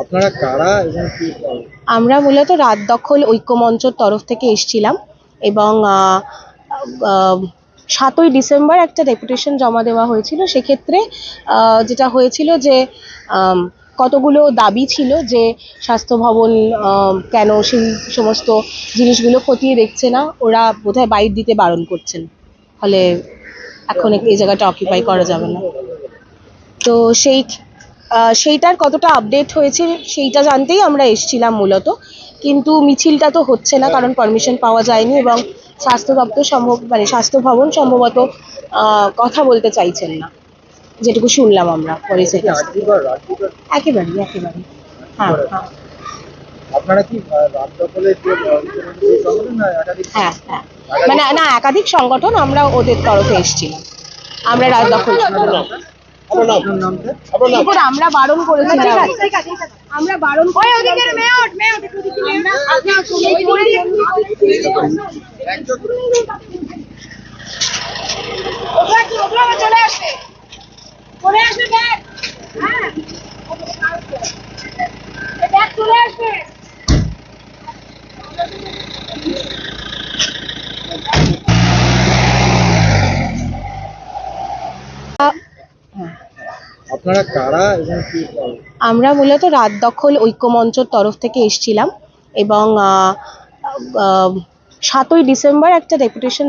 আপনারা কারা এবং কি আমরা মূলত রাত দখল ঐক্যমঞ্চর তরফ থেকে এসেছিলাম এবং সাতই ডিসেম্বর একটা ডেপুটেশন জমা দেওয়া হয়েছিল। সেক্ষেত্রে যেটা হয়েছিল যে কতগুলো দাবি ছিল যে স্বাস্থ্য ভবন কেন সেই সমস্ত জিনিসগুলো খতিয়ে দেখছে না, ওরা বোধহয় বাইর দিতে বারণ করছেন। ফলে এখন এই জায়গাটা অকিউপাই করা যাবে না। তো সেই সেইটার কতটা আপডেট হয়েছে সেইটা জানতেই আমরা এসেছিলাম মূলত। কিন্তু মিছিলটা তো হচ্ছে না কারণ পারমিশন পাওয়া যায়নি এবং স্বাস্থ্য দপ্তর সম্ভব মানে স্বাস্থ্য ভবন সম্ভবত আহ, কথা বলতে চাইছেন না। যেটুকু শুনলাম আমরা একেবারেই একেবারেই হ্যাঁ হ্যাঁ। আপনারা কি আহ, রাত দখলের যে আহ, মুখ্যমন্ত্রী সংগঠন না একাধিক হ্যাঁ হ্যাঁ। মানে না একাধিক সংগঠন আমরা ওদের তরফে এসেছিলাম। আমরা রাত দখল আপনার নামটা এরপর আমরা বারণ করেছিলাম আমরা বারণ করে চলে আসবে। চলে আসবে ব্যাগ। হ্যাঁ। ব্যাগ চলে আসবে। আপনারা কারা এবং কি আমরা মূলত রাত দখল ঐক্যমঞ্চর তরফ থেকে এসেছিলাম এবং সাতই ডিসেম্বর একটা ডেপুটেশন